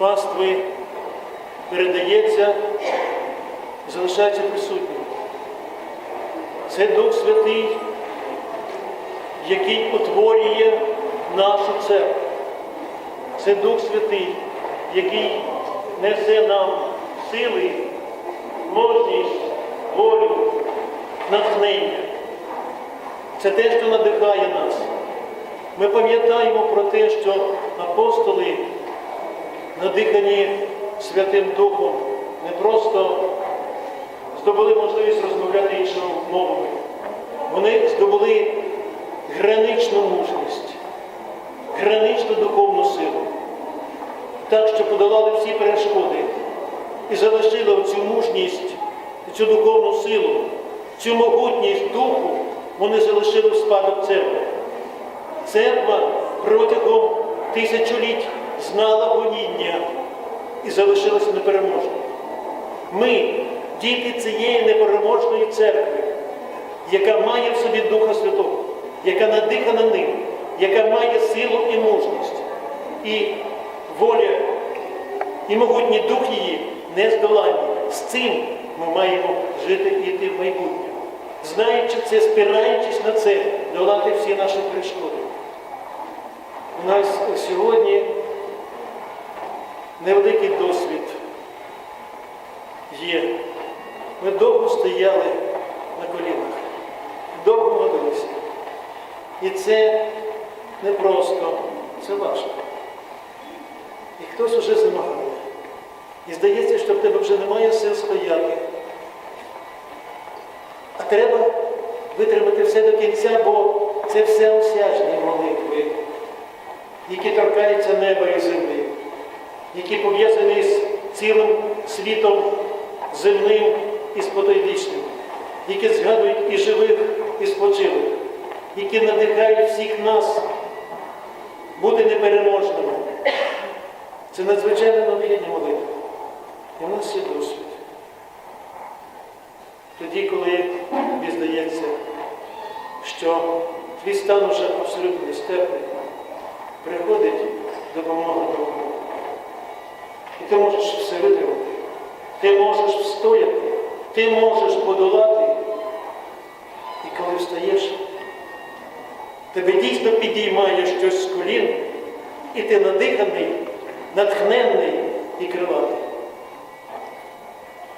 пастви передається, залишається присутнім. Це Дух Святий, який утворює нашу церкву. Це Дух Святий, який несе нам сили, мужність, волю, натхнення. Це те, що надихає нас. Ми пам'ятаємо про те, що апостоли, надихані Святим Духом, не просто здобули можливість розмовляти іншими мовами. Вони здобули граничну мужність, граничну духовну силу, так що подолали всі перешкоди і залишили оцю мужність, цю духовну силу, цю могутність духу, вони залишили в спадок церкви. Церква протягом тисячоліть знала гоніння і залишилася непереможною. Ми, діти цієї непереможної церкви, яка має в собі Духа Святого, яка надихана ним, яка має силу і мужність, і воля, і могутній дух її не здолані. З цим ми маємо жити і йти в майбутнє. Знаючи це, спираючись на це, долати всі наші перешкоди. У нас сьогодні невеликий досвід є. Ми довго стояли на колінах, довго молилися. І це не просто, це важко. І хтось уже замагає. І здається, що в тебе вже немає сил стояти. А треба витримати все до кінця, бо це все осяжні молитви, які торкаються неба і землі, які пов'язані з цілим світом земним і спотойвічним, які згадують і живих, і спочилих, які надихають всіх нас бути непереможними. Це надзвичайно необхідні молитви. І в нас є досвід. Тоді, коли тобі здається, що твій стан уже абсолютно нестерпний, приходить допомога Бога. І ти можеш все витримати, ти можеш встояти, ти можеш подолати. І коли встаєш, тебе дійсно підіймає щось з колін, і ти надиханий, натхненний і криватий.